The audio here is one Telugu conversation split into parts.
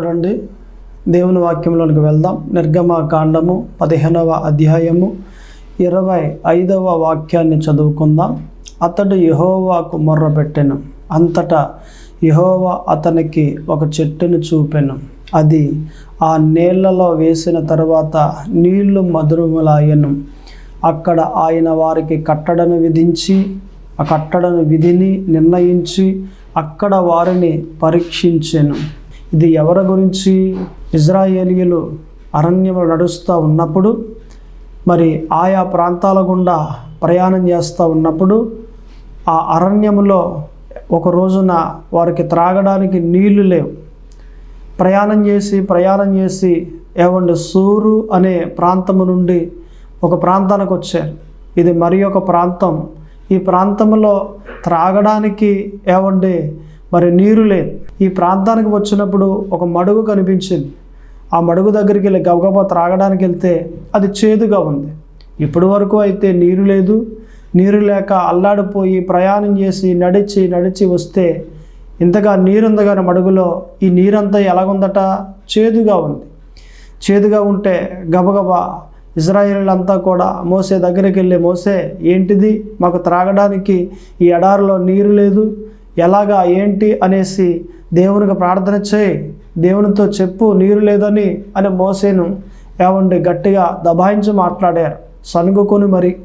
చూడండి. దేవుని వాక్యంలోనికి వెళ్దాం. నిర్గమ కాండము పదిహేనవ అధ్యాయము ఇరవై ఐదవ వాక్యాన్ని చదువుకుందాం. అతడు యహోవాకు మొర్రపెట్టెను అంతటా యహోవా అతనికి ఒక చెట్టును చూపెను. అది ఆ నీళ్ళలో వేసిన తర్వాత నీళ్ళు మధురములాయను. అక్కడ ఆయన వారికి కట్టడను విధించి ఆ కట్టడను విధిని నిర్ణయించి అక్కడ వారిని పరీక్షించెను. ఇది ఎవరి గురించి? ఇజ్రాయేలీయులు అరణ్యంలో నడుస్తూ ఉన్నప్పుడు మరి ఆయా ప్రాంతాల గుండా ప్రయాణం చేస్తూ ఉన్నప్పుడు ఆ అరణ్యములో ఒక రోజున వారికి త్రాగడానికి నీళ్ళు లేవు. ప్రయాణం చేసి ప్రయాణం చేసి ఏమండి సూరు అనే ప్రాంతము నుండి ఒక ప్రాంతానికి వచ్చారు. ఇది మరి ఒక ప్రాంతం. ఈ ప్రాంతంలో త్రాగడానికి ఏమండి మరి నీరు లేదు. ఈ ప్రాంతానికి వచ్చినప్పుడు ఒక మడుగు కనిపించింది. ఆ మడుగు దగ్గరికి వెళ్ళి గబగబా త్రాగడానికి వెళ్తే అది చేదుగా ఉంది. ఇప్పటి వరకు అయితే నీరు లేదు. నీరు లేక అల్లాడిపోయి ప్రయాణం చేసి నడిచి నడిచి వస్తే ఇంతగా నీరుంది కానీ మడుగులో. ఈ నీరంతా ఎలాగుందట? చేదుగా ఉంది. చేదుగా ఉంటే గబగబా ఇజ్రాయేలంతా కూడా మోసే దగ్గరికి వెళ్ళి మోసే ఏంటిది? మాకు త్రాగడానికి ఈ ఎడారిలో నీరు లేదు. ఎలాగా? ఏంటి? అనేసి దేవునికి ప్రార్థన చేయి. దేవునితో చెప్పు నీరు లేదని అని మోసేను. ఏమండి గట్టిగా దబాయించి మాట్లాడారు. సనుగుకొని మరి.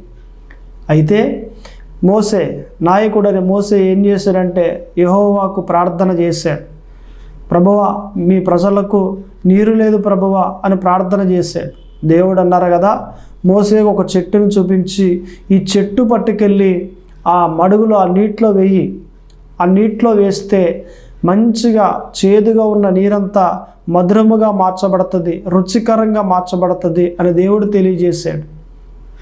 అయితే మోసే నాయకుడని మోసే ఏం చేశాడంటే యహోవాకు ప్రార్థన చేశాడు. ప్రభువ మీ ప్రజలకు నీరు లేదు ప్రభువ అని ప్రార్థన చేశాడు. దేవుడు అన్నారు కదా మోసే ఒక చెట్టును చూపించి ఈ చెట్టు పట్టుకెళ్ళి ఆ మడుగులో ఆ నీటిలో వేయి. ఆ నీటిలో వేస్తే మంచిగా చేదుగా ఉన్న నీరంతా మధురముగా మార్చబడుతుంది రుచికరంగా మార్చబడుతుంది అని దేవుడు తెలియజేశాడు.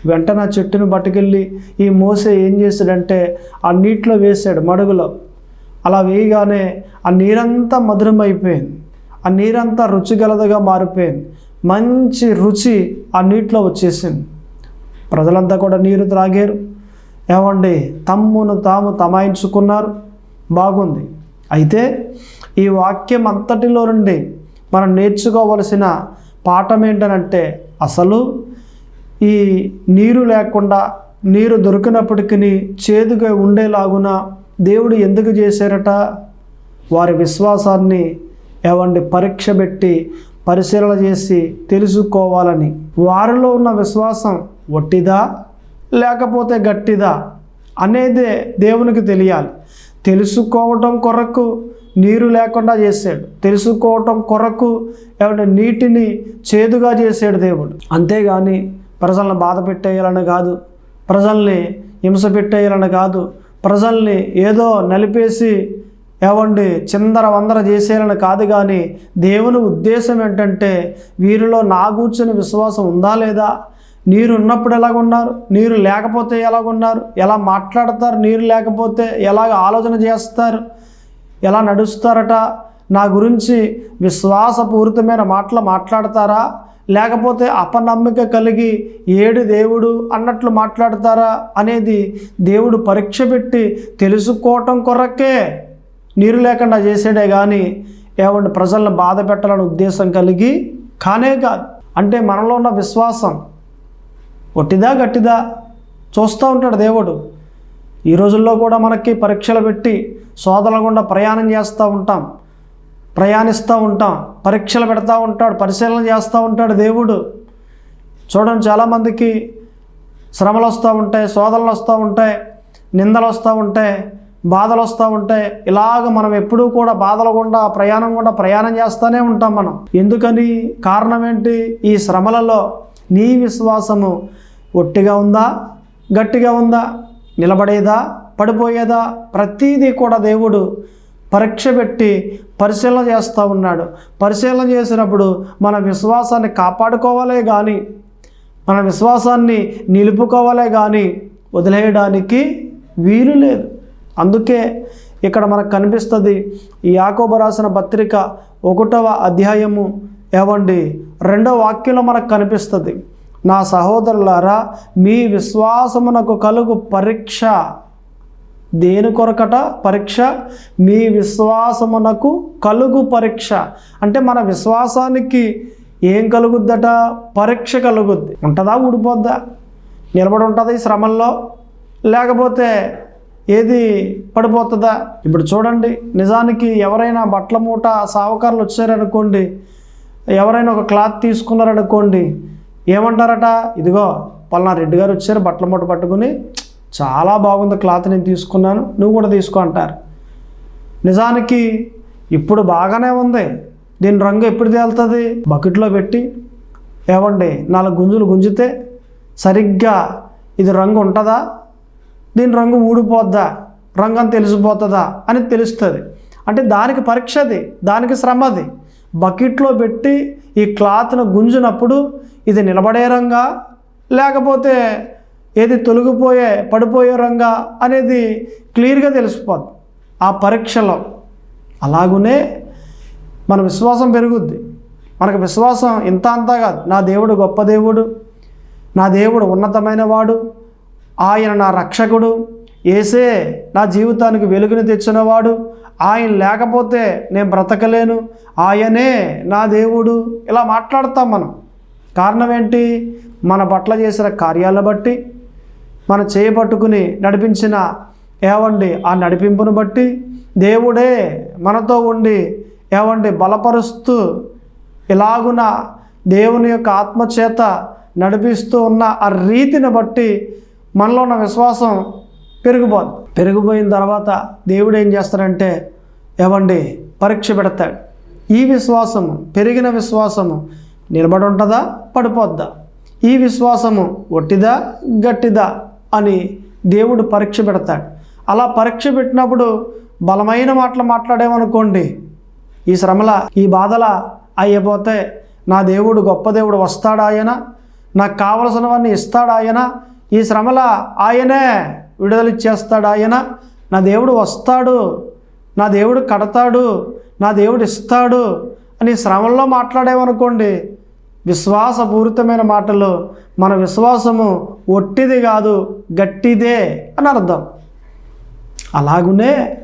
వెంటనే ఆ చెట్టును పట్టుకెళ్ళి ఈ మోసే ఏం చేశాడంటే ఆ నీటిలో వేసాడు మడుగులో. అలా వేయగానే ఆ నీరంతా మధురమైపోయింది. ఆ నీరంతా రుచిగలదుగా మారిపోయింది. మంచి రుచి ఆ నీటిలో వచ్చేసింది. ప్రజలంతా కూడా నీరు త్రాగారు. ఏమండి? తమ్మును తాము తమాయించుకున్నారు. బాగుంది. అయితే ఈ వాక్యం అంతటిలో నుండి మనం నేర్చుకోవలసిన పాఠం ఏంటనంటే అసలు ఈ నీరు లేకుండా నీరు దొరికినప్పటికీ చేదుగా ఉండేలాగున దేవుడు ఎందుకు చేశారట? వారి విశ్వాసాన్ని ఏవండి పరీక్ష పెట్టి పరిశీలన చేసి తెలుసుకోవాలని. వారిలో ఉన్న విశ్వాసం ఒట్టిదా? లేకపోతే గట్టిదా? అనేదే దేవునికి తెలియాలి. తెలుసుకోవటం కొరకు నీరు లేకుండా చేశాడు. తెలుసుకోవటం కొరకు ఏమంటే నీటిని చేదుగా చేసాడు దేవుడు. అంతేగాని ప్రజలను బాధ పెట్టేయాలని కాదు ప్రజల్ని హింస పెట్టేయాలని కాదు ప్రజల్ని ఏదో నలిపేసి ఏవండి చిందర వందర చేసేయాలని కాదు కానీ దేవుని ఉద్దేశం ఏంటంటే వీరిలో నా కూర్చుని విశ్వాసం ఉందా లేదా? నీరు ఉన్నప్పుడు ఎలాగున్నారు నీరు లేకపోతే ఎలాగున్నారు ఎలా మాట్లాడతారు? నీరు లేకపోతే ఎలాగ ఆలోచన చేస్తారు? ఎలా నడుస్తారట? నా గురించి విశ్వాసపూరితమైన మాటలు మాట్లాడతారా? లేకపోతే అపనమ్మిక కలిగి ఏడు దేవుడు అన్నట్లు మాట్లాడతారా? అనేది దేవుడు పరీక్ష పెట్టి తెలుసుకోవటం కొరకే నీరు లేకుండా చేసాడే కానీ ఏమంటే ప్రజలను బాధ పెట్టాలనే ఉద్దేశం కలిగి కానే కాదు. అంటే మనలో ఉన్న విశ్వాసం ఒట్టిదా గట్టిదా? చూస్తూ ఉంటాడు దేవుడు. ఈ రోజుల్లో కూడా మనకి పరీక్షలు పెట్టి సోదరుల గుండా ప్రయాణం చేస్తూ ఉంటాం. ప్రయాణిస్తూ ఉంటాం. పరీక్షలు పెడతా ఉంటాడు. పరిశీలన చేస్తూ ఉంటాడు దేవుడు. చూడండి చాలామందికి శ్రమలు వస్తూ ఉంటాయి శోధనలు వస్తూ ఉంటాయి నిందలు వస్తూ ఉంటాయి బాధలు వస్తూ ఉంటాయి. ఇలాగ మనం ఎప్పుడూ కూడా బాధల గుండా ప్రయాణం గుండా ప్రయాణం చేస్తూనే ఉంటాం మనం. ఎందుకని? కారణం ఏంటి? ఈ శ్రమలలో నీ విశ్వాసము ఒట్టిగా ఉందా? గట్టిగా ఉందా? నిలబడేదా? పడిపోయేదా? ప్రతీదీ కూడా దేవుడు పరీక్ష పెట్టి పరిశీలన చేస్తూ ఉన్నాడు. పరిశీలన చేసినప్పుడు మన విశ్వాసాన్ని కాపాడుకోవాలే కానీ మన విశ్వాసాన్ని నిలుపుకోవాలే కానీ వదిలేయడానికి వీలు లేదు. అందుకే ఇక్కడ మనకు కనిపిస్తుంది ఈ యాకోబ రాసిన పత్రిక ఒకటవ అధ్యాయము ఏవండి? రెండో వాక్యంలో మనకు కనిపిస్తుంది. నా సహోదరులారా మీ విశ్వాసమునకు కలుగు పరీక్ష దేని కొరకట? పరీక్ష? మీ విశ్వాసమునకు కలుగు పరీక్ష. అంటే మన విశ్వాసానికి ఏం కలుగుద్దట? పరీక్ష కలుగుద్ది. ఉంటుందా? ఊడిపోద్దా? నిలబడి ఉంటుంది ఈ శ్రమల్లో లేకపోతే ఏది పడిపోతుందా? ఇప్పుడు చూడండి నిజానికి ఎవరైనా బట్టల మూట సావకారులు వచ్చారనుకోండి ఎవరైనా ఒక క్లాత్ తీసుకున్నారనుకోండి ఏమంటారట? ఇదిగో పలానా రెడ్డి గారు వచ్చారు బట్టల మూట పట్టుకుని చాలా బాగుంది క్లాత్ నేను తీసుకున్నాను నువ్వు కూడా తీసుకో అంటారు. నిజానికి ఇప్పుడు బాగానే ఉంది. దీని రంగు ఎప్పుడు తేలుతుంది? బకెట్లో పెట్టి ఏమండి నాలుగు గుంజులు గుంజితే సరిగ్గా ఇది రంగు ఉంటుందా? దీని రంగు ఊడిపోద్దా? రంగు అని తెలిసిపోతుందా? అని తెలుస్తుంది. అంటే దానికి పరీక్ష అది దానికి శ్రమ అది. బకెట్లో పెట్టి ఈ క్లాత్ను గుంజినప్పుడు ఇది నిలబడే రంగా లేకపోతే ఏది తొలగిపోయే పడిపోయే రంగా అనేది క్లియర్గా తెలిసిపోద్ది. ఆ పరీక్షలో అలాగునే మన విశ్వాసం పెరుగుద్ది. మనకు విశ్వాసం ఇంత అంతా కాదు. నా దేవుడు గొప్ప దేవుడు నా దేవుడు ఉన్నతమైన వాడు ఆయన నా రక్షకుడు ఏసే నా జీవితానికి వెలుగుని తెచ్చినవాడు. ఆయన లేకపోతే నేను బ్రతకలేను. ఆయనే నా దేవుడు. ఇలా మాట్లాడతాం మనం. కారణం ఏంటి? మన పట్ల చేసిన కార్యాలను బట్టి మన చేయబట్టుకుని నడిపించిన ఏవండి ఆ నడిపింపును బట్టి దేవుడే మనతో ఉండి ఏవండి బలపరుస్తూ ఇలాగున దేవుని యొక్క ఆత్మచేత నడిపిస్తూ ఉన్న ఆ రీతిని బట్టి మనలో ఉన్న విశ్వాసం పెరిగిపోదు పెరిగిపోయిన తర్వాత దేవుడు ఏం చేస్తాడంటే ఏమండి పరీక్ష పెడతాడు. ఈ విశ్వాసము పెరిగిన విశ్వాసము నిలబడి ఉంటుందా పడిపోద్దా? ఈ విశ్వాసము ఒట్టిదా గట్టిదా అని దేవుడు పరీక్ష పెడతాడు. అలా పరీక్ష పెట్టినప్పుడు బలమైన మాటలు మాట్లాడేమనుకోండి ఈ శ్రమల ఈ బాధల అయ్యపోతే నా దేవుడు గొప్ప దేవుడు వస్తాడు ఆయన? నాకు కావలసినవన్నీ ఇస్తాడు ఆయన? ఈ శ్రమల ఆయనే విడుదలిచ్చేస్తాడు ఆయన. నా దేవుడు వస్తాడు. నా దేవుడు కడతాడు. నా దేవుడు ఇస్తాడు అని శ్రమల్లో మాట్లాడేమనుకోండి విశ్వాసపూరితమైన మాటలు మన విశ్వాసము ఒట్టిది కాదు గట్టిదే అని అర్థం. అలాగునే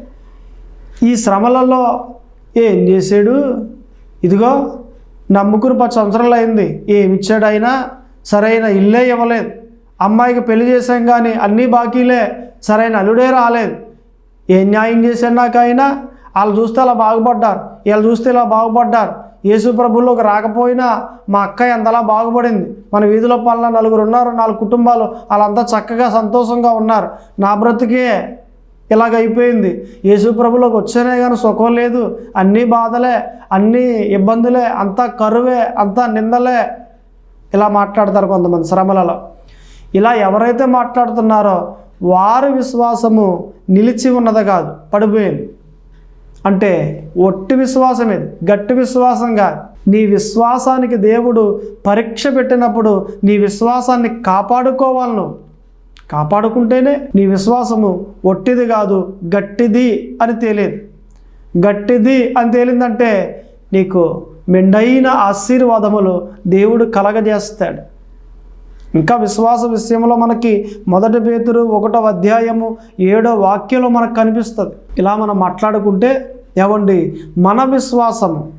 ఈ శ్రమలలో ఏం చేశాడు? ఇదిగో నమ్ముకుని పది సంవత్సరాలు అయింది. ఏమిచ్చాడు ఆయన? సరైన ఇల్లే ఇవ్వలేదు. అమ్మాయికి పెళ్ళి చేశాం కానీ అన్నీ బాకీలే. సరైన అల్లుడే రాలేదు. ఏ న్యాయం చేశాడు నాకైనా వాళ్ళు చూస్తే అలా బాగుపడ్డారు. వీళ్ళు చూస్తే ఇలా బాగుపడ్డారు. యేసు ప్రభుల్లోకి రాకపోయినా మా అక్క ఎంతలా బాగుపడింది. మన వీధిలో పనుల నలుగురు ఉన్నారు. నాలుగు కుటుంబాలు వాళ్ళంతా చక్కగా సంతోషంగా ఉన్నారు. నా బ్రతికే ఇలాగ అయిపోయింది. యేసు ప్రభులోకి వచ్చానే కానీ సుఖం లేదు. అన్నీ బాధలే. అన్నీ ఇబ్బందులే. అంతా కరువే. అంతా నిందలే. ఇలా మాట్లాడతారు కొంతమంది శ్రమలలో. ఇలా ఎవరైతే మాట్లాడుతున్నారో వారి విశ్వాసము నిలిచి ఉన్నది కాదు పడిపోయింది. అంటే ఒట్టి విశ్వాసం ఇది గట్టి విశ్వాసం కాదు. నీ విశ్వాసానికి దేవుడు పరీక్ష పెట్టినప్పుడు నీ విశ్వాసాన్ని కాపాడుకోవాలి నువ్వు. కాపాడుకుంటేనే నీ విశ్వాసము ఒట్టిది కాదు గట్టిది అని తేలేదు. గట్టిది అని తేలిందంటే నీకు మెండైన ఆశీర్వాదములు దేవుడు కలగజేస్తాడు. ఇంకా విశ్వాస విషయంలో మనకి మొదటి పేతురు ఒకటో అధ్యాయము ఏడో వాక్యంలో మనకు కనిపిస్తుంది. ఇలా మనం మాట్లాడుకుంటే ఏమండి? మన విశ్వాసము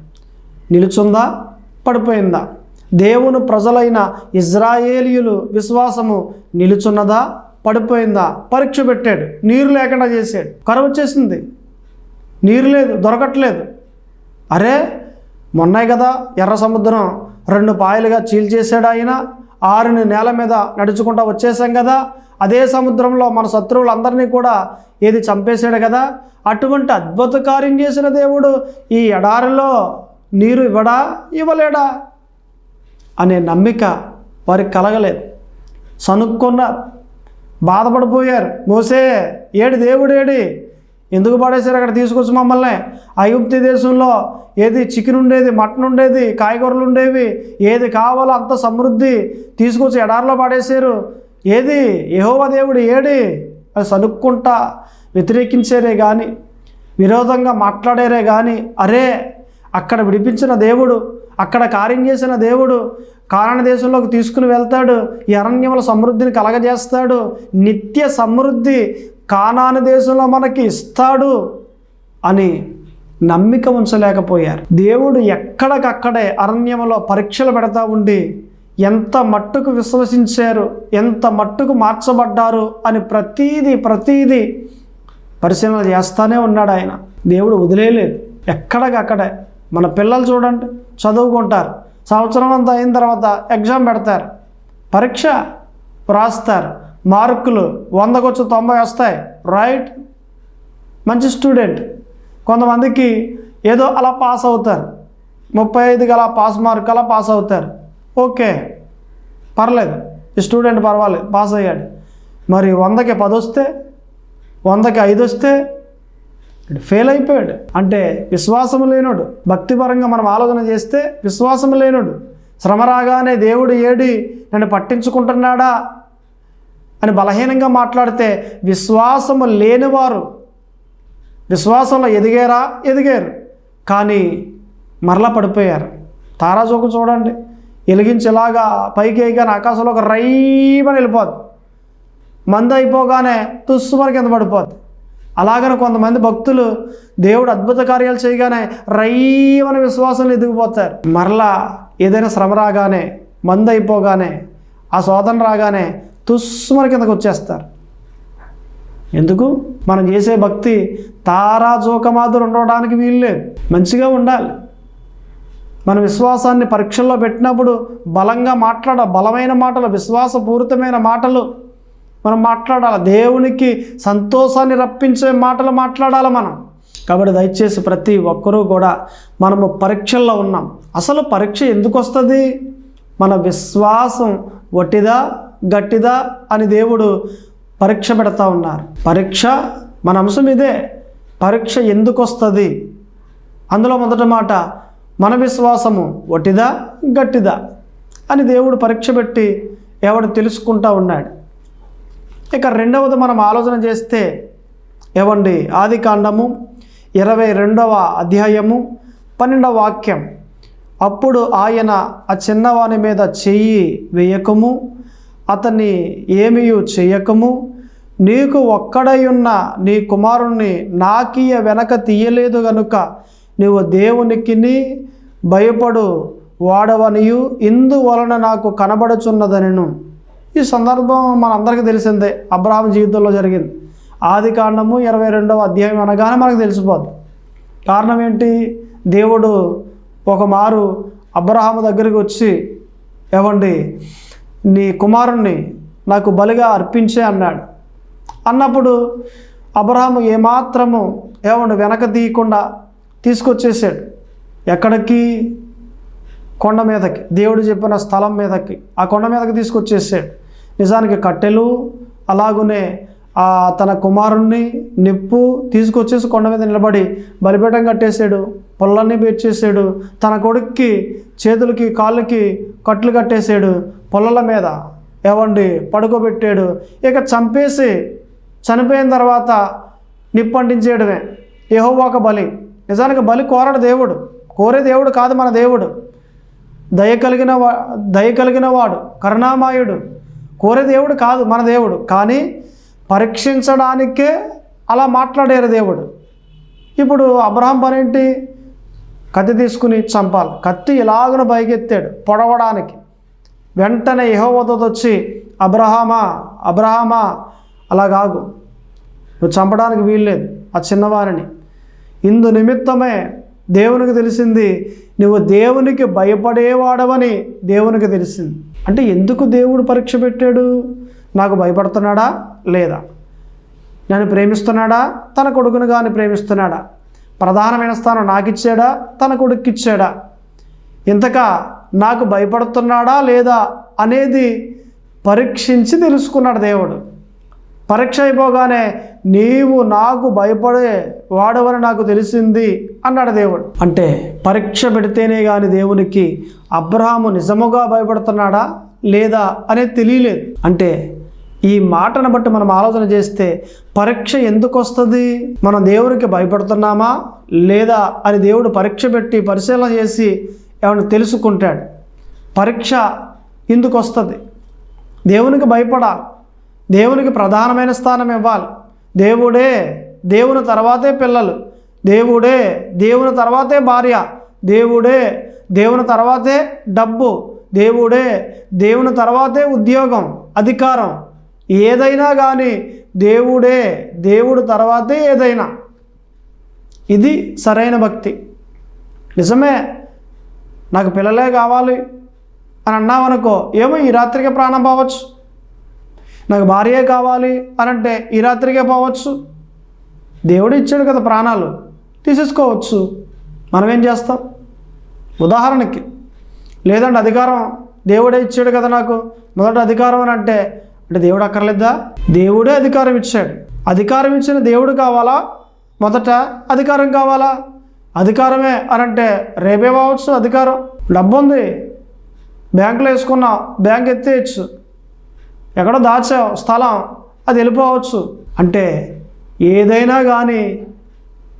నిలుచుందా? పడిపోయిందా? దేవుని ప్రజలైన ఇజ్రాయేలీయులు విశ్వాసము నిలుచున్నదా? పడిపోయిందా? పరీక్ష పెట్టాడు. నీరు లేకుండా చేశాడు. కరువు వచ్చేసింది. నీరు లేదు దొరకట్లేదు. అరే మొన్నే కదా ఎర్ర సముద్రం రెండు పాయలుగా చీల్చేశాడు ఆయన. ఆరుని నేల మీద నడుచుకుంటా వచ్చేసాం కదా. అదే సముద్రంలో మన శత్రువులందరినీ కూడా ఏది చంపేశాడు కదా. అటువంటి అద్భుత కార్యం చేసిన దేవుడు ఈ ఎడారిలో నీరు ఇవ్వడా? ఇవ్వలేడా? అనే నమ్మిక వారికి కలగలేదు. సనుక్కున్నారు. బాధపడిపోయారు. మోసే ఏడు దేవుడేడి? ఎందుకు పడేశారు? అక్కడ తీసుకొచ్చి మమ్మల్ని. అయుప్తి దేశంలో ఏది చికెన్ ఉండేది మటన్ ఉండేది కాయగూరలు ఉండేవి ఏది కావాలో అంత సమృద్ధి తీసుకొచ్చి ఎడారిలో పడేశారు. ఏది? యహోవ దేవుడు ఏడి? అని సనుక్కుంటా వ్యతిరేకించారే కానీ విరోధంగా మాట్లాడారే కానీ అరే అక్కడ విడిపించిన దేవుడు అక్కడ కార్యం చేసిన దేవుడు కారణ దేశంలోకి తీసుకుని వెళ్తాడు ఈ అరణ్యముల సమృద్ధిని కలగజేస్తాడు నిత్య సమృద్ధి కానాను దేశంలో మనకి ఇస్తాడు అని నమ్మిక ఉంచలేకపోయారు. దేవుడు ఎక్కడికక్కడే అరణ్యంలో పరీక్షలు పెడతా ఉండి ఎంత మట్టుకు విశ్వసించారు ఎంత మట్టుకు మార్చబడ్డారు అని ప్రతీది ప్రతీది పరిశీలన చేస్తానే ఉన్నాడు ఆయన. దేవుడు వదిలేయలేదు. ఎక్కడికక్కడే. మన పిల్లలు చూడండి చదువుకుంటారు. సంవత్సరం అంతా అయిన తర్వాత ఎగ్జామ్ పెడతారు. పరీక్ష రాస్తారు. మార్కులు వందకొచ్చి తొంభై వస్తాయి. రైట్ మంచి స్టూడెంట్ కొంతమందికి ఏదో అలా పాస్ అవుతారు. ముప్పై ఐదుకి అలా పాస్ మార్క్ అలా పాస్ అవుతారు. ఓకే పర్లేదు. ఈ స్టూడెంట్ పర్వాలేదు పాస్ అయ్యాడు. మరి వందకి పది వస్తే వందకి ఐదు వస్తే ఫెయిల్ అయిపోయాడు. అంటే విశ్వాసం లేనుడు. భక్తిపరంగా మనం ఆలోచన చేస్తే విశ్వాసం లేనుడు. శ్రమ రాగానే దేవుడు ఏడి నన్ను పట్టించుకుంటున్నాడా? అని బలహీనంగా మాట్లాడితే విశ్వాసము లేనివారు విశ్వాసంలో ఎదిగారా? ఎదిగారు. కానీ మరలా పడిపోయారు. తారాజోకు చూడండి. వెలిగించేలాగా పైకి వేయగానే ఆకాశంలో ఒక రైమని వెళ్ళిపోద్ది. మంద అయిపోగానే తుస్సుమని కింద పడిపోద్ది. అలాగనే కొంతమంది భక్తులు దేవుడు అద్భుత కార్యాలు చేయగానే రైమని విశ్వాసంలో ఎదిగిపోతారు. మరలా ఏదైనా శ్రమ రాగానే మంద అయిపోగానే ఆ శోధన రాగానే తుస్సుమని కిందకు వచ్చేస్తారు ఎందుకు? మనం చేసే భక్తి తారా జోకమాదురు ఉండడానికి వీల్లేదు. మంచిగా ఉండాలి. మన విశ్వాసాన్ని పరీక్షల్లో పెట్టినప్పుడు బలంగా మాట్లాడ బలమైన మాటలు విశ్వాసపూరితమైన మాటలు మనం మాట్లాడాలి. దేవునికి సంతోషాన్ని రప్పించే మాటలు మాట్లాడాలి మనం. కాబట్టి దయచేసి ప్రతి ఒక్కరూ కూడా మనము పరీక్షల్లో ఉన్నాం. అసలు పరీక్ష ఎందుకు వస్తుంది మన విశ్వాసం వట్టిదా గట్టిదా అని దేవుడు పరీక్ష పెడతా ఉన్నారు. పరీక్ష మన అంశం ఇదే. పరీక్ష ఎందుకు వస్తుంది అందులో మొదటి మాట మన విశ్వాసము ఒటిదా గట్టిదా అని దేవుడు పరీక్ష పెట్టి ఎవడు తెలుసుకుంటా ఉన్నాడు. ఇక రెండవది మనం ఆలోచన చేస్తే ఏవండి? ఆది కాండము ఇరవై రెండవ అధ్యాయము పన్నెండవ వాక్యం. అప్పుడు ఆయన ఆ చిన్నవాని మీద చెయ్యి వేయకము అతన్ని ఏమీ చేయకము. నీకు ఒక్కడై ఉన్న నీ కుమారుణ్ణి నాకీయ వెనక తీయలేదు గనుక నీవు దేవునికిని భయపడు వాడవనియు. ఇందువలన నాకు కనబడుచున్నదనను. ఈ సందర్భం మనందరికీ తెలిసిందే. అబ్రహాం జీవితంలో జరిగింది. ఆది కాండము ఇరవై రెండవ అధ్యాయం అనగానే మనకు తెలిసిపోద్ది. కారణం ఏంటి? దేవుడు ఒక మారు అబ్రహాము దగ్గరికి వచ్చి ఏమండి నీ కుమారుణ్ణి నాకు బలిగా అర్పించే అన్నాడు. అన్నప్పుడు అబ్రహాము ఏమాత్రము ఏమండి వెనక తీయకుండా తీసుకొచ్చేసాడు ఎక్కడికి? కొండ మీదకి. దేవుడు చెప్పిన స్థలం మీదకి. ఆ కొండ మీదకి తీసుకొచ్చేసాడు నిజానికి కట్టెలు అలాగునే తన కుమారుణ్ణి నిప్పు తీసుకొచ్చేసి కొండ మీద నిలబడి బలిపీఠం కట్టేశాడు పొలాన్ని పేర్చేసాడు తన కొడుక్కి చేతులకి కాళ్ళకి కట్లు కట్టేశాడు పొలాల మీద ఏవండి పడుకోబెట్టాడు. ఇక చంపేసి చనిపోయిన తర్వాత నిప్పు అంటించేయడమే. యెహోవాకు బలి. నిజానికి బలి కోరడు దేవుడు. కోరే దేవుడు కాదు మన దేవుడు. దయ కలిగిన వా దయ కలిగిన వాడు కరుణామాయుడు. కోరే దేవుడు కాదు మన దేవుడు. కానీ పరీక్షించడానికే అలా మాట్లాడారు దేవుడు. ఇప్పుడు అబ్రహం పనేంటి? కత్తి తీసుకుని చంపాలి. కత్తి ఇలాగున పైకెత్తాడు? పొడవడానికి. వెంటనే యహోవదత వచ్చి అబ్రహామా అబ్రహామా అలా కాగు నువ్వు చంపడానికి వీల్లేదు ఆ చిన్నవారిని. ఇందు నిమిత్తమే దేవునికి తెలిసింది నువ్వు దేవునికి భయపడేవాడవని దేవునికి తెలిసింది. అంటే ఎందుకు దేవుడు పరీక్ష పెట్టాడు? నాకు భయపడుతున్నాడా లేదా? నన్ను ప్రేమిస్తున్నాడా? తన కొడుకును కానీ ప్రేమిస్తున్నాడా? ప్రధానమైన స్థానం నాకిచ్చాడా? తన కొడుక్కిచ్చాడా? ఇంతకా నాకు భయపడుతున్నాడా లేదా అనేది పరీక్షించి తెలుసుకున్నాడు దేవుడు. పరీక్ష అయిపోగానే నీవు నాకు భయపడే వాడవని నాకు తెలిసింది అన్నాడు దేవుడు. అంటే పరీక్ష పెడితేనే కానీ దేవునికి అబ్రహాము నిజముగా భయపడుతున్నాడా లేదా అనేది తెలియలేదు. అంటే ఈ మాటను బట్టి మనం ఆలోచన చేస్తే పరీక్ష ఎందుకు వస్తుంది? మనం దేవునికి భయపడుతున్నామా? లేదా అని దేవుడు పరీక్ష పెట్టి పరిశీలన చేసి ఏమైనా తెలుసుకుంటాడు. పరీక్ష ఎందుకు వస్తుంది? దేవునికి భయపడాలి. దేవునికి ప్రధానమైన స్థానం ఇవ్వాలి. దేవుడే దేవుని తర్వాతే పిల్లలు. దేవుడే దేవుని తర్వాతే భార్య. దేవుడే దేవుని తర్వాతే డబ్బు. దేవుడే దేవుని తర్వాతే ఉద్యోగం అధికారం. ఏదైనా కానీ దేవుడే దేవుడు తర్వాతే ఏదైనా. ఇది సరైన భక్తి. నిజమే నాకు పిల్లలే కావాలి అని అన్నామనుకో ఏమో ఈ రాత్రికే ప్రాణం పోవచ్చు. నాకు భార్యే కావాలి అని అంటే ఈ రాత్రికే పోవచ్చు. దేవుడు ఇచ్చాడు కదా ప్రాణాలు తీసేసుకోవచ్చు. మనం ఏం చేస్తాం? ఉదాహరణకి లేదంటే అధికారం దేవుడే ఇచ్చాడు కదా నాకు. మొదట అధికారం అని అంటే అంటే దేవుడు అక్కర్లేదా? దేవుడే అధికారం ఇచ్చాడు. అధికారం ఇచ్చిన దేవుడు కావాలా? మొదట అధికారం కావాలా? అధికారమే అని అంటే రేపే కావచ్చు అధికారం. డబ్బు ఉంది బ్యాంకులో వేసుకున్నా బ్యాంక్ ఎత్తేయచ్చు. ఎక్కడో దాచావు స్థలం అది వెళ్ళిపోవచ్చు. అంటే ఏదైనా కానీ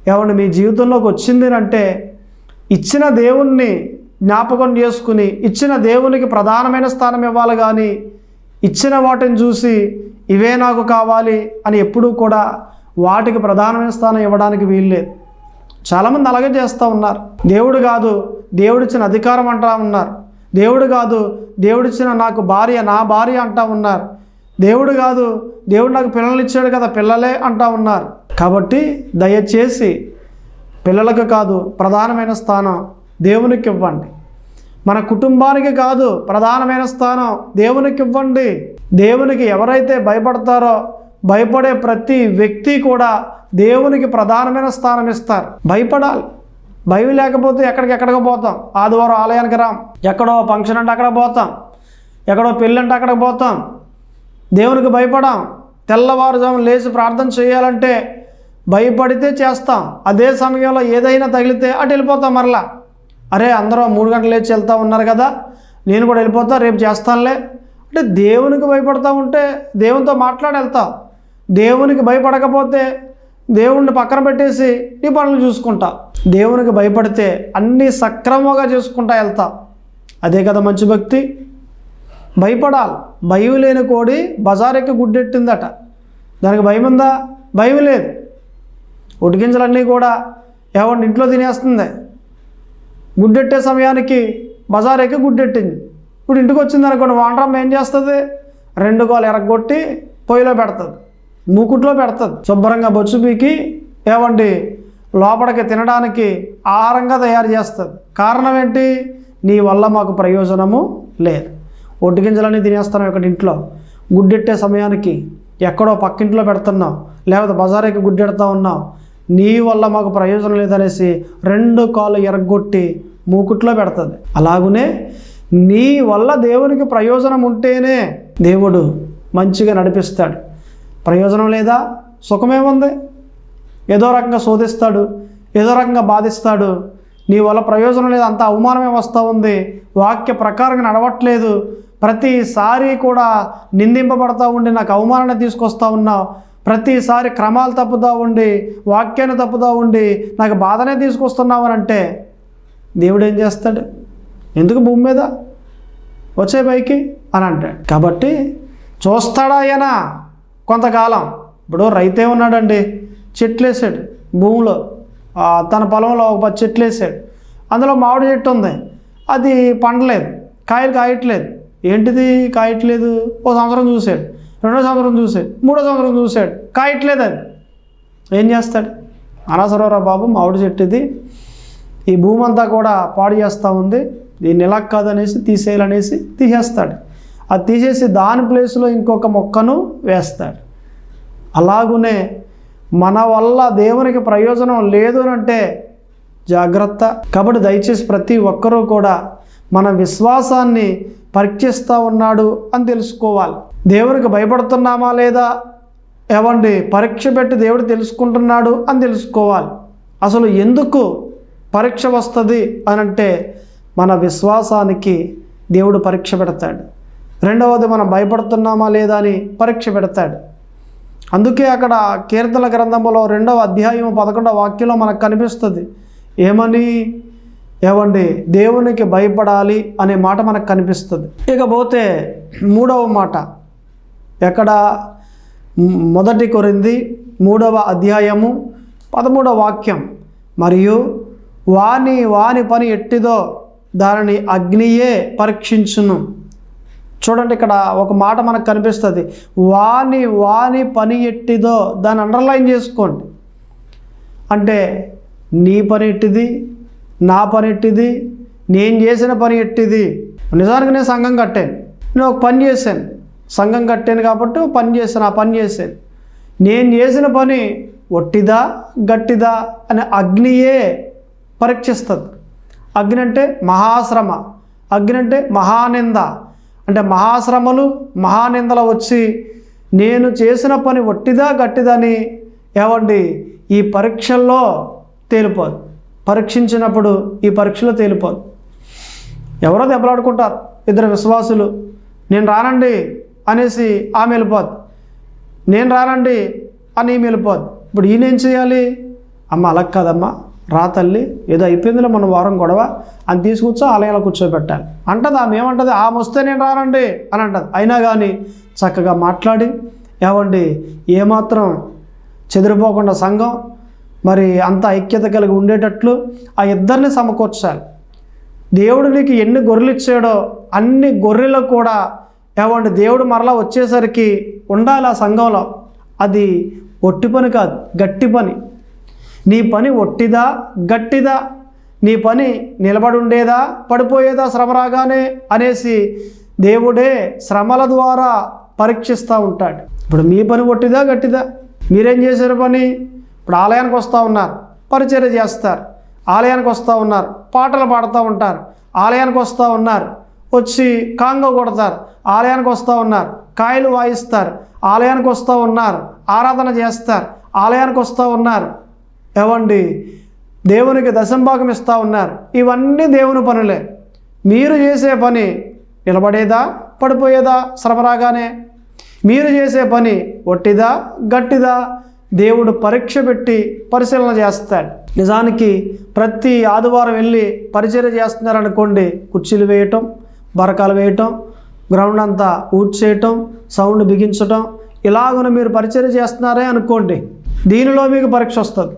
ఎవరిని మీ జీవితంలోకి వచ్చింది అంటే ఇచ్చిన దేవుణ్ణి జ్ఞాపకం చేసుకుని ఇచ్చిన దేవునికి ప్రధానమైన స్థానం ఇవ్వాలి కానీ ఇచ్చిన వాటిని చూసి ఇవే నాకు కావాలి అని ఎప్పుడూ కూడా వాటికి ప్రధానమైన స్థానం ఇవ్వడానికి వీల్లేదు. చాలామంది అలాగే చేస్తూ ఉన్నారు. దేవుడు కాదు దేవుడిచ్చిన అధికారం అంటా ఉన్నారు. దేవుడు కాదు దేవుడిచ్చిన నాకు భార్య నా భార్య అంటా ఉన్నారు. దేవుడు కాదు దేవుడు నాకు పిల్లలు ఇచ్చాడు కదా పిల్లలే అంటా ఉన్నారు. కాబట్టి దయచేసి పిల్లలకు కాదు ప్రధానమైన స్థానం దేవునికి ఇవ్వండి. మన కుటుంబానికి కాదు ప్రధానమైన స్థానం దేవునికి ఇవ్వండి దేవునికి ఎవరైతే భయపడతారో భయపడే ప్రతి వ్యక్తి కూడా దేవునికి ప్రధానమైన స్థానం ఇస్తారు. భయపడాలి. భయం లేకపోతే ఎక్కడికి ఎక్కడికి పోతాం? ఆదివారం ఆలయానికి రాం. ఎక్కడో ఫంక్షన్ అంటే అక్కడ పోతాం. ఎక్కడో పెళ్ళి అంటే అక్కడికి పోతాం. దేవునికి భయపడాం. తెల్లవారుజాము లేచి ప్రార్థన చేయాలంటే భయపడితే చేస్తాం. అదే సమయంలో ఏదైనా తగిలితే అటు వెళ్ళిపోతాం మరలా. అరే అందరూ మూడు గంటలు లేచి వెళ్తూ ఉన్నారు కదా నేను కూడా వెళ్ళిపోతా రేపు చేస్తానులే. అంటే దేవునికి భయపడతా ఉంటే దేవునితో మాట్లాడి వెళ్తాం. దేవునికి భయపడకపోతే దేవుణ్ణి పక్కన పెట్టేసి నీ పనులు చూసుకుంటా. దేవునికి భయపడితే అన్నీ సక్రమంగా చేసుకుంటా వెళ్తా. అదే కదా మంచి భక్తి. భయపడాలి. భయం లేని కోడి బజారెక్కి గుడ్డెట్టిందట. దానికి భయం ఉందా భయం లేదు. ఉడికించలన్నీ కూడా ఎవరిని ఇంట్లో తినేస్తుంది. గుడ్డెట్టే సమయానికి బజారేకి గుడ్డెట్టింది. ఇప్పుడు ఇంటికి వచ్చింది అనుకోండి వాండ్రమ్మ ఏం చేస్తుంది? రెండు గోలు ఎరగొట్టి పొయ్యిలో పెడుతుంది మూకుట్లో పెడుతుంది. శుభ్రంగా బొచ్చు పీకి ఏమండి లోపలికి తినడానికి ఆహారంగా తయారు చేస్తుంది. కారణం ఏంటి? నీ వల్ల మాకు ప్రయోజనము లేదు. ఒడ్డు గింజలన్నీ తినేస్తున్నాం ఇక్కడ ఇంట్లో. గుడ్డెట్టే సమయానికి ఎక్కడో పక్కింట్లో పెడుతున్నావు లేకపోతే బజారేకి గుడ్డెడతా ఉన్నావు నీ వల్ల మాకు ప్రయోజనం లేదనేసి రెండు కాళ్ళు ఎరగొట్టి మూకుట్లో పెడుతుంది. అలాగునే నీ వల్ల దేవునికి ప్రయోజనం ఉంటేనే దేవుడు మంచిగా నడిపిస్తాడు. ప్రయోజనం లేదా? సుఖమేముంది? ఏదో రకంగా శోధిస్తాడు ఏదో రకంగా బాధిస్తాడు. నీ వల్ల ప్రయోజనం లేదు? అంత అవమానమే వస్తూ ఉంది. వాక్య ప్రకారంగా నడవట్లేదు. ప్రతిసారి కూడా నిందింపబడతా ఉండి నాకు అవమానాన్ని తీసుకొస్తా ఉన్నావు. ప్రతిసారి క్రమాలు తప్పుతూ ఉండి వాక్యాన్ని తప్పుతూ ఉండి నాకు బాధనే తీసుకొస్తున్నావు అని అంటే దేవుడు ఏం చేస్తాడు? ఎందుకు భూమి మీద? వచ్చే పైకి అని అంటాడు. కాబట్టి చూస్తాడా ఆయన కొంతకాలం. ఇప్పుడు రైతే ఉన్నాడండి. చెట్లు వేసాడు భూమిలో తన పొలంలో ఒక పది చెట్లు వేసాడు అందులో మామిడి చెట్టు ఉంది. అది పండలేదు. కాయలు కాయట్లేదు. ఏంటిది? కాయట్లేదు. ఓ సంవత్సరం చూశాడు. రెండో సంవత్సరం చూశాడు. మూడో సంవత్సరం చూశాడు. కాయట్లేదు అది. ఏం చేస్తాడు? అనవసరరా బాబు మామిడి చెట్టు ఇది. ఈ భూమి అంతా కూడా పాడు చేస్తూ ఉంది. దీన్ని ఎలా కాదనేసి తీసేయాలనేసి తీసేస్తాడు. అది తీసేసి దాని ప్లేస్లో ఇంకొక మొక్కను వేస్తాడు. అలాగునే మన వల్ల దేవునికి ప్రయోజనం లేదు అని అంటే జాగ్రత్త. కాబట్టి దయచేసి ప్రతి ఒక్కరూ కూడా మన విశ్వాసాన్ని పరీక్షిస్తూ ఉన్నాడు అని తెలుసుకోవాలి. దేవునికి భయపడుతున్నామా లేదా? ఏవండి? పరీక్ష పెట్టి దేవుడు తెలుసుకుంటున్నాడు అని తెలుసుకోవాలి. అసలు ఎందుకు పరీక్ష వస్తుంది అని అంటే మన విశ్వాసానికి దేవుడు పరీక్ష పెడతాడు. రెండవది మనం భయపడుతున్నామా లేదా అని పరీక్ష పెడతాడు. అందుకే అక్కడ కీర్తన గ్రంథంలో రెండవ అధ్యాయం పదకొండవ వాక్యంలో మనకు కనిపిస్తుంది. ఏమని? ఏమండి? దేవునికి భయపడాలి అనే మాట మనకు కనిపిస్తుంది. ఇకపోతే మూడవ మాట. ఎక్కడ? మొదటి కొరింది మూడవ అధ్యాయము పదమూడవ వాక్యం. మరియు వాని వాని పని ఎట్టిదో దానిని అగ్నియే పరీక్షించును. చూడండి ఇక్కడ ఒక మాట మనకు కనిపిస్తుంది. వాని వాని పని ఎట్టిదో దాన్ని అండర్లైన్ చేసుకోండి. అంటే నీ పని ఎట్టిది? నా పని ఎట్టిది? నేను చేసిన పని ఎట్టిది? నిజానికి నేను సంఘం కట్టాను. నేను ఒక పని చేశాను. సంఘం కట్టాను కాబట్టి పని చేశాను ఆ పని చేశాను. నేను చేసిన పని ఒట్టిదా గట్టిదా అనే అగ్నియే పరీక్షిస్తుంది. అగ్ని అంటే మహాశ్రమ అగ్ని అంటే మహానింద. అంటే మహాశ్రమలు మహానిందలు వచ్చి నేను చేసిన పని ఒట్టిదా గట్టిదని ఏవండి? ఈ పరీక్షల్లో తేలిపోదు. పరీక్షించినప్పుడు ఈ పరీక్షలో తేలిపోదు. ఎవరో దెబ్బలాడుకుంటారు. ఇద్దరు విశ్వాసులు నేను రానండి అనేసి ఆమె వెళ్ళిపోద్ది నేను రానండి అని ఈమె వెళ్ళిపోద్ది ఇప్పుడు ఈయన ఏం చేయాలి? అమ్మ అలా కాదమ్మా. రా తల్లి ఏదో అయిపోయిందిలో మన వారం గొడవ అని తీసుకొచ్చో ఆలయంలో కూర్చోబెట్టాలి. అంటది ఆమె ఏమంటది ఆమె వస్తే నేను రానండి అని అంటది. అయినా కానీ చక్కగా మాట్లాడి ఏమండి ఏమాత్రం చెదిరిపోకుండా సంఘం మరి అంత ఐక్యత కలిగి ఉండేటట్లు ఆ ఇద్దరిని సమకూర్చాలి. దేవుడు నీకు ఎన్ని గొర్రెలు ఇచ్చాడో అన్ని గొర్రెలు కూడా ఏమంటే దేవుడు మరలా వచ్చేసరికి ఉండాలి ఆ సంఘంలో. అది ఒట్టి పని కాదు గట్టి పని. నీ పని ఒట్టిదా గట్టిదా? నీ పని నిలబడి ఉండేదా పడిపోయేదా శ్రమ రాగానే అనేసి దేవుడే శ్రమల ద్వారా పరీక్షిస్తూ ఉంటాడు. ఇప్పుడు మీ పని ఒట్టిదా గట్టిదా? మీరేం చేశారు పని? ఇప్పుడు ఆలయానికి వస్తూ ఉన్నారు పరిచర్య చేస్తారు. ఆలయానికి వస్తూ ఉన్నారు పాటలు పాడుతూ ఉంటారు. ఆలయానికి వస్తూ ఉన్నారు వచ్చి కాంగో కొడతారు. ఆలయానికి వస్తూ ఉన్నారు కాయలు వాయిస్తారు. ఆలయానికి వస్తూ ఉన్నారు ఆరాధన చేస్తారు. ఆలయానికి వస్తూ ఉన్నారు ఏవండి? దేవునికి దశంభాగం ఇస్తూ ఉన్నారు. ఇవన్నీ దేవుని పనులే. మీరు చేసే పని నిలబడేదా పడిపోయేదా శ్రమరాగానే మీరు చేసే పని ఒట్టిదా గట్టిదా? దేవుడు పరీక్ష పెట్టి పరిశీలన చేస్తాడు. నిజానికి ప్రతి ఆదివారం వెళ్ళి పరిచర్య చేస్తున్నారనుకోండి కుర్చీలు వేయటం బరకాలు వేయటం గ్రౌండ్ అంతా ఊడ్చేయటం సౌండ్ బిగించటం ఇలాగున మీరు పరిచర్య చేస్తున్నారే అనుకోండి దీనిలో మీకు పరీక్ష వస్తుంది.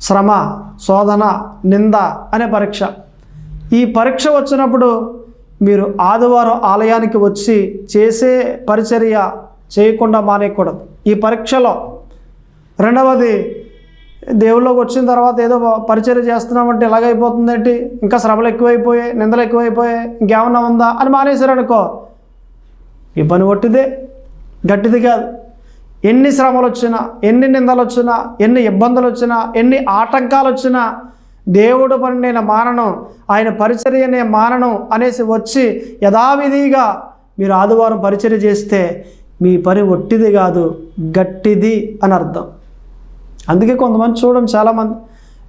శ్రమ శోధన నింద అనే పరీక్ష. ఈ పరీక్ష వచ్చినప్పుడు మీరు ఆదివారం ఆలయానికి వచ్చి చేసే పరిచర్య చేయకుండా మానేయకూడదు. ఈ పరీక్షలో రెండవది దేవుళ్ళకి వచ్చిన తర్వాత ఏదో పరిచర్య చేస్తున్నామంటే ఎలాగైపోతుందేంటి? ఇంకా శ్రమలు ఎక్కువైపోయాయి నిందలు ఎక్కువైపోయాయి ఇంకేమన్నా ఉందా అని మానేశారనుకో ఈ పని ఒట్టిదే గట్టిది కాదు. ఎన్ని శ్రమలు వచ్చినా ఎన్ని నిందలు వచ్చినా ఎన్ని ఇబ్బందులు వచ్చినా ఎన్ని ఆటంకాలు వచ్చినా దేవుడు పని నేను మానను ఆయన పరిచర్య నేను మానను అనేసి వచ్చి యథావిధిగా మీరు ఆదివారం పరిచర్య చేస్తే మీ పని ఒట్టిది కాదు గట్టిది అని అర్థం. అందుకే కొంతమంది చూడడం చాలామంది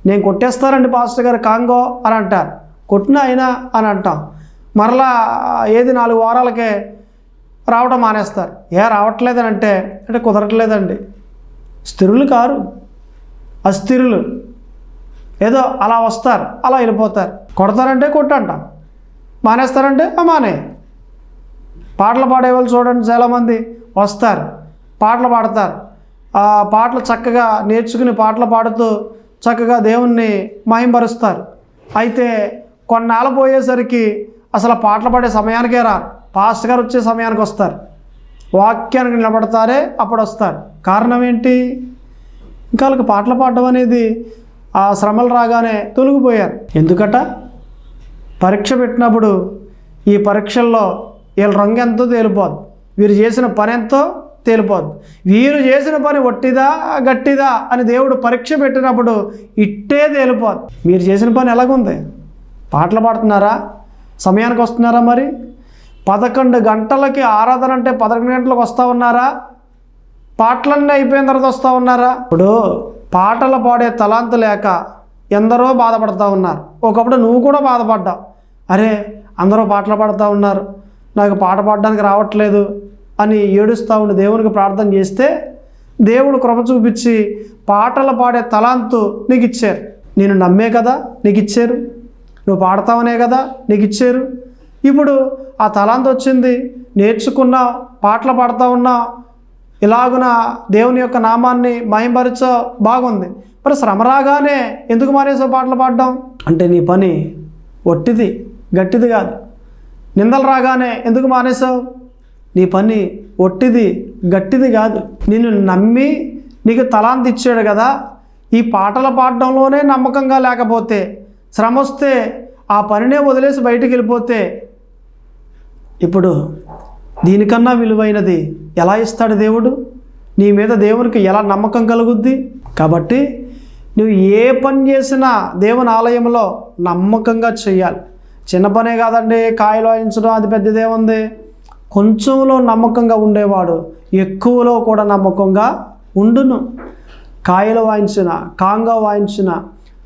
నేను కొట్టేస్తానండి పాస్టర్ గారు కాంగో అని అంటారు. కొట్టిన అయినా అని అంటాం. మరలా ఏది నాలుగు వారాలకే రావడం మానేస్తారు. ఏ రావట్లేదని అంటే అంటే కుదరట్లేదండి. స్థిరులు కారు. అస్థిరులు ఏదో అలా వస్తారు అలా వెళ్ళిపోతారు. కొడతారంటే కొట్టంట. మానేస్తారంటే మానే. పాటలు పాడేవాళ్ళు చూడండి చాలామంది వస్తారు పాటలు పాడతారు. ఆ పాటలు చక్కగా నేర్చుకుని పాటలు పాడుతూ చక్కగా దేవుణ్ణి మహింపరుస్తారు. అయితే కొన్నాళ్ళు పోయేసరికి అసలు పాటలు పాడే సమయానికే రా పాస్ట్ గారు వచ్చే సమయానికి వస్తారు. వాక్యానికి నిలబడతారే అప్పుడు వస్తారు. కారణం ఏంటి? ఇంకా వాళ్ళకి పాటలు పాడడం అనేది ఆ శ్రమలు రాగానే తొలగిపోయారు. ఎందుకట? పరీక్ష పెట్టినప్పుడు ఈ పరీక్షల్లో వీళ్ళ రంగు ఎంతో తేలిపోద్ది. వీరు చేసిన పని ఎంతో తేలిపోద్ది. వీరు చేసిన పని ఒట్టిదా గట్టిదా అని దేవుడు పరీక్ష పెట్టినప్పుడు ఇట్టే తేలిపోద్ది. మీరు చేసిన పని ఎలాగుంది? పాటలు పాడుతున్నారా? సమయానికి వస్తున్నారా మరి? పదకొండు గంటలకి ఆరాధన అంటే పదకొండు గంటలకు వస్తూ ఉన్నారా? పాటలన్నీ అయిపోయిన తర్వాత వస్తూ ఉన్నారా? ఇప్పుడు పాటలు పాడే తలాంతు లేక ఎందరో బాధపడుతూ ఉన్నారు. ఒకప్పుడు నువ్వు కూడా బాధపడ్డావు. అరే అందరూ పాటలు పాడుతూ ఉన్నారు. నాకు పాట పాడడానికి రావట్లేదు అని ఏడుస్తూ ఉండి దేవునికి ప్రార్థన చేస్తే దేవుడు కృప చూపించి పాటలు పాడే తలాంతు నీకు ఇచ్చారు. నేను నమ్మే కదా నీకు ఇచ్చారు. నువ్వు పాడతావనే కదా నీకు ఇచ్చారు. ఇప్పుడు ఆ తలాంత్ వచ్చింది. నేర్చుకున్నా పాటలు పాడుతూ ఉన్నా ఇలాగున దేవుని యొక్క నామాన్ని మహింపరచో బాగుంది. మరి శ్రమ రాగానే ఎందుకు మానేసో పాటలు పాడడం? అంటే నీ పని ఒట్టిది గట్టిది కాదు. నిందలు రాగానే ఎందుకు మానేసావు నీ పని ఒట్టిది గట్టిది కాదు. నిన్ను నమ్మి నీకు తలాంతి ఇచ్చాడు కదా ఈ పాటలు పాడడంలోనే నమ్మకంగా లేకపోతే శ్రమ వస్తే ఆ పనినే వదిలేసి బయటికి వెళ్ళిపోతే ఇప్పుడు దీనికన్నా విలువైనది ఎలా ఇస్తాడు దేవుడు? నీ మీద దేవునికి ఎలా నమ్మకం కలుగుద్ది? కాబట్టి నువ్వు ఏ పని చేసినా దేవుని ఆలయంలో నమ్మకంగా చేయాలి. చిన్న పనే కాదండి కాయలు వాయించడం అది పెద్దదేముంది కొంచెంలో నమ్మకంగా ఉండేవాడు ఎక్కువలో కూడా నమ్మకంగా ఉండును. కాయలు వాయించిన కాంగా వాయించిన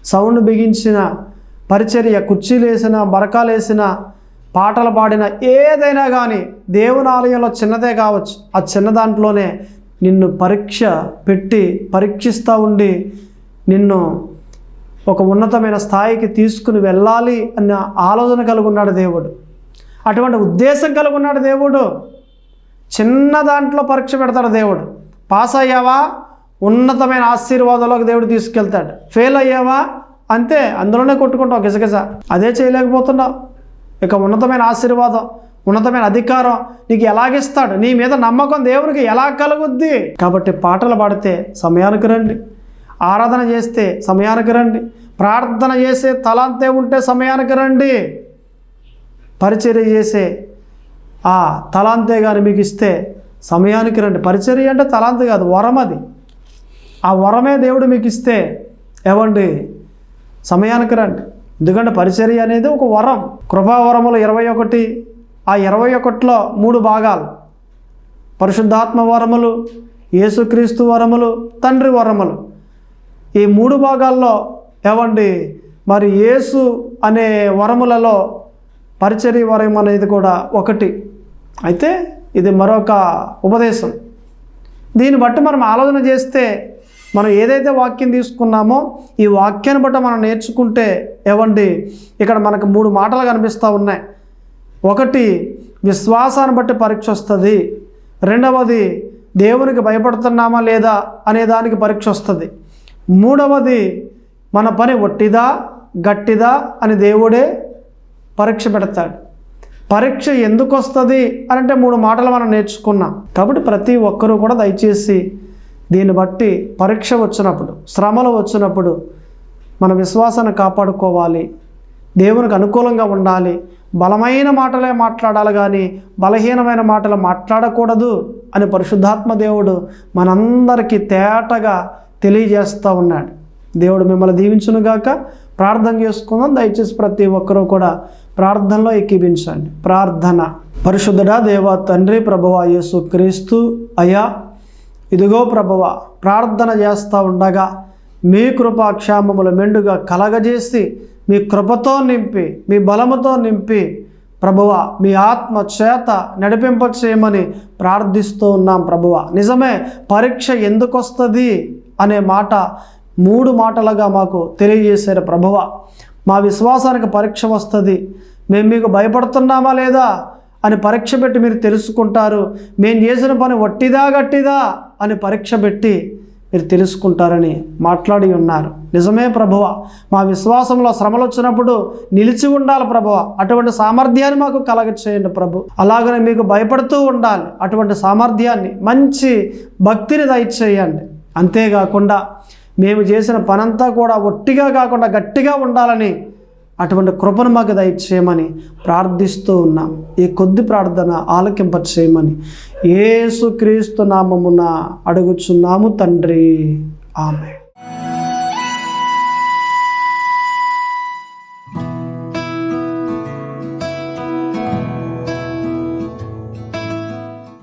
సౌండ్ బిగించిన పరిచర్య కుర్చీలు వేసిన బరకాలు వేసిన పాటలు పాడిన ఏదైనా కానీ దేవుని ఆలయంలో చిన్నదే కావచ్చు ఆ చిన్న దాంట్లోనే నిన్ను పరీక్ష పెట్టి పరీక్షిస్తూ ఉండి నిన్ను ఒక ఉన్నతమైన స్థాయికి తీసుకుని వెళ్ళాలి అన్న ఆలోచన కలిగి ఉన్నాడు దేవుడు. అటువంటి ఉద్దేశం కలిగి ఉన్నాడు దేవుడు. చిన్న దాంట్లో పరీక్ష పెడతాడు దేవుడు. పాస్ అయ్యావా? ఉన్నతమైన ఆశీర్వాదంలోకి దేవుడు తీసుకెళ్తాడు. ఫెయిల్ అయ్యావా? అంతే అందులోనే కొట్టుకుంటావు గిజగిజ అదే చేయలేకపోతున్నావు. ఇక ఉన్నతమైన ఆశీర్వాదం ఉన్నతమైన అధికారం నీకు ఎలాగిస్తాడు? నీ మీద నమ్మకం దేవునికి ఎలా కలుగుద్ది? కాబట్టి పాటలు పాడితే సమయానికి రండి. ఆరాధన చేస్తే సమయానికి రండి. ప్రార్థన చేసే తలాంతే ఉంటే సమయానికి రండి. పరిచర్య చేసే ఆ తలాంతే కానీ మీకు ఇస్తే సమయానికి రండి. పరిచర్య అంటే తలాంతి కాదు వరం అది. ఆ వరమే దేవుడు మీకు ఇస్తే ఏవండి సమయానికి రండి. ఎందుకంటే పరిచర్య అనేది ఒక వరం. కృపావరములు ఇరవై ఒకటి ఆ ఇరవై ఒకటిలో మూడు భాగాలు. పరిశుద్ధాత్మ వరములు యేసుక్రీస్తు వరములు తండ్రి వరములు. ఈ మూడు భాగాల్లో ఏవండి? మరి యేసు అనే వరములలో పరిచర్య వరం అనేది కూడా ఒకటి. అయితే ఇది మరొక ఉపదేశం. దీన్ని బట్టి మనం ఆలోచన చేస్తే మనం ఏదైతే వాక్యం తీసుకున్నామో ఈ వాక్యాన్ని బట్టి మనం నేర్చుకుంటే ఏవండి? ఇక్కడ మనకు మూడు మాటలు కనిపిస్తూ ఉన్నాయి. ఒకటి విశ్వాసాన్ని బట్టి పరీక్ష వస్తుంది. రెండవది దేవునికి భయపడుతున్నామా లేదా అనే దానికి పరీక్ష వస్తుంది. మూడవది మన పని ఒట్టిదా గట్టిదా అని దేవుడే పరీక్ష పెడతాడు. పరీక్ష ఎందుకు వస్తుంది అని అంటే మూడు మాటలు మనం నేర్చుకున్నాం. కాబట్టి ప్రతి ఒక్కరూ కూడా దయచేసి దీన్ని బట్టి పరీక్ష వచ్చినప్పుడు శ్రమలు వచ్చినప్పుడు మన విశ్వాసాన్ని కాపాడుకోవాలి. దేవునికి అనుకూలంగా ఉండాలి. బలమైన మాటలే మాట్లాడాలి కానీ బలహీనమైన మాటలు మాట్లాడకూడదు అని పరిశుద్ధాత్మ దేవుడు మనందరికీ తేటగా తెలియజేస్తూ ఉన్నాడు. దేవుడు మిమ్మల్ని దీవించునుగాక ప్రార్థన చేసుకుందాం. దయచేసి ప్రతి ఒక్కరూ కూడా ప్రార్థనలో ఎక్కిపించండి ప్రార్థన. పరిశుద్ధుడా దేవ తండ్రి ప్రభువ యేసు క్రీస్తు అయా ఇదిగో ప్రభువ ప్రార్థన చేస్తూ ఉండగా మీ కృపాక్షామములు మెండుగా కలగజేసి మీ కృపతో నింపి మీ బలముతో నింపి ప్రభువ మీ ఆత్మ చేత నడిపింప చేయమని ప్రార్థిస్తూ ఉన్నాం ప్రభువ. నిజమే పరీక్ష ఎందుకు వస్తుంది అనే మాట మూడు మాటలుగా మాకు తెలియజేశారు ప్రభువ. మా విశ్వాసానికి పరీక్ష వస్తుంది. మేము మీకు భయపడుతున్నామా లేదా? అని పరీక్ష పెట్టి మీరు తెలుసుకుంటారు. మేము చేసిన పని వట్టిదా గట్టిదా? అని పరీక్ష పెట్టి మీరు తెలుసుకుంటారని మాట్లాడి ఉన్నారు. నిజమే ప్రభువ మా విశ్వాసంలో శ్రమలు వచ్చినప్పుడు నిలిచి ఉండాలి ప్రభువ. అటువంటి సామర్థ్యాన్ని మాకు కలగ చేయండి ప్రభు. అలాగనే మీకు భయపడుతూ ఉండాలి అటువంటి సామర్థ్యాన్ని. మంచి భక్తిని దయచేయండి. అంతేకాకుండా మేము చేసిన పనంతా కూడా ఒట్టిగా కాకుండా గట్టిగా ఉండాలని అటువంటి కృపను మాకు దయచేయమని ప్రార్థిస్తూ ఉన్నాం. ఈ కొద్ది ప్రార్థన ఆలకింప చేయమని ఏసుక్రీస్తు నామమున అడుగుచున్నాము తండ్రి. ఆమె